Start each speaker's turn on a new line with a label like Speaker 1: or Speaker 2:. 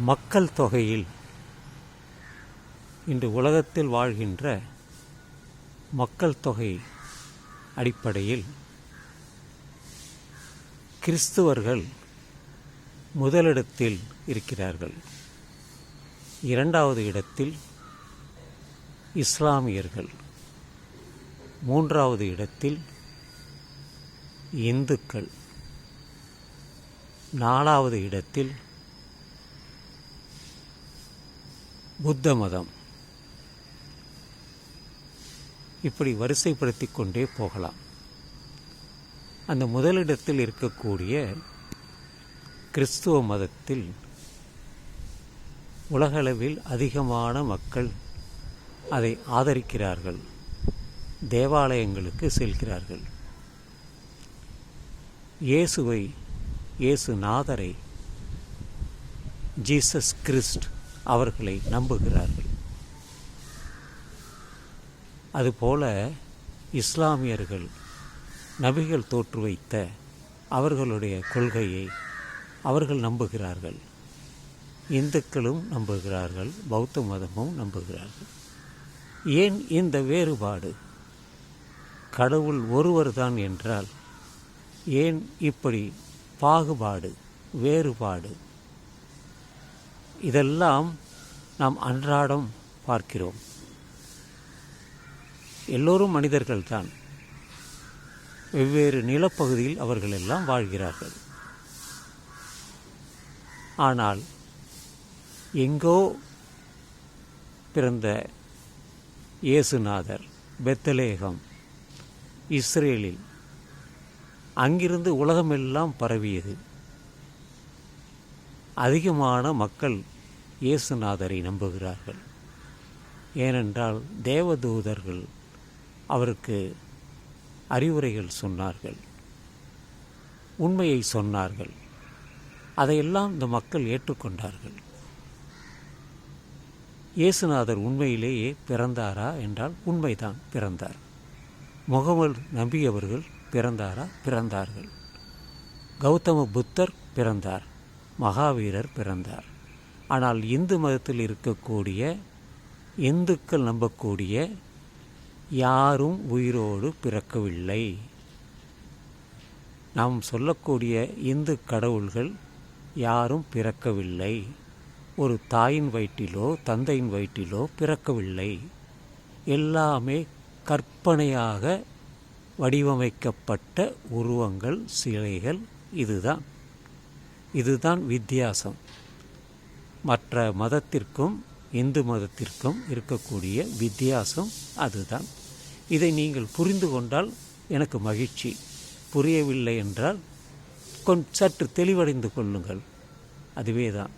Speaker 1: மக்கள் தொகையில் இன்று உலகத்தில் வாழ்கின்ற மக்கள் தொகை அடிப்படையில் கிறிஸ்துவர்கள் முதலிடத்தில் இருக்கிறார்கள். இரண்டாவது இடத்தில் இஸ்லாமியர்கள். மூன்றாவது இடத்தில் இந்துக்கள். நாலாவது இடத்தில் புத்த மதம் இப்படி வரிசைப்படுத்தி கொண்டே போகலாம். அந்த முதலிடத்தில் இருக்கக்கூடிய கிறிஸ்துவ மதத்தில் உலகளவில் அதிகமான மக்கள் அதை ஆதரிக்கிறார்கள். தேவாலயங்களுக்கு செல்கிறார்கள். இயேசுவை இயேசு நாதரை ஜீசஸ் கிறிஸ்ட் அவர்களை நம்புகிறார்கள். அதுபோல இஸ்லாமியர்கள் நபிகள் தோற்று வைத்த அவர்களுடைய கொள்கையை அவர்கள் நம்புகிறார்கள். இந்துக்களும் நம்புகிறார்கள் பௌத்த மதமும் நம்புகிறார்கள். ஏன் இந்த வேறுபாடு? கடவுள் ஒருவர்தான் என்றால் ஏன் இப்படி பாகுபாடு வேறுபாடு? இதெல்லாம் நாம் அன்றாடம் பார்க்கிறோம். எல்லோரும் மனிதர்கள்தான். வெவ்வேறு நிலப்பகுதியில் அவர்கள் எல்லாம் வாழ்கிறார்கள். ஆனால் எங்கோ பிறந்த இயேசுநாதர் பெத்தலேகம் இஸ்ரேலில் அங்கிருந்து உலகமெல்லாம் பரவியது. அதிகமான மக்கள் இயேசுநாதரை நம்புகிறார்கள். ஏனென்றால் தேவதூதர்கள் அவருக்கு அறிவுரைகள் சொன்னார்கள். உண்மையை சொன்னார்கள். அதையெல்லாம் இந்த மக்கள் ஏற்றுக்கொண்டார்கள். இயேசுநாதர் உண்மையிலேயே பிறந்தாரா என்றால் உண்மைதான் பிறந்தார். முகமது நம்பியவர்கள் பிறந்தாரா? பிறந்தார்கள். கௌதம புத்தர் பிறந்தார். மகாவீரர் பிறந்தார். ஆனால் இந்து மதத்தில் இருக்கக்கூடிய இந்துக்கள் நம்பக்கூடிய யாரும் உயிரோடு பிறக்கவில்லை. நாம் சொல்லக்கூடிய இந்து கடவுள்கள் யாரும் பிறக்கவில்லை. ஒரு தாயின் வயிற்றிலோ தந்தையின் வயிற்றிலோ பிறக்கவில்லை. எல்லாமே கற்பனையாக வடிவமைக்கப்பட்ட உருவங்கள் சிலைகள் இதுதான். இதுதான் வித்தியாசம். மற்ற மதத்திற்கும் இந்து மதத்திற்கும் இருக்கக்கூடிய வித்தியாசம் அதுதான். இதை நீங்கள் புரிந்து கொண்டால் எனக்கு மகிழ்ச்சி. புரியவில்லை என்றால் கொஞ் சற்று தெளிவடைந்து கொள்ளுங்கள். அதுவே தான்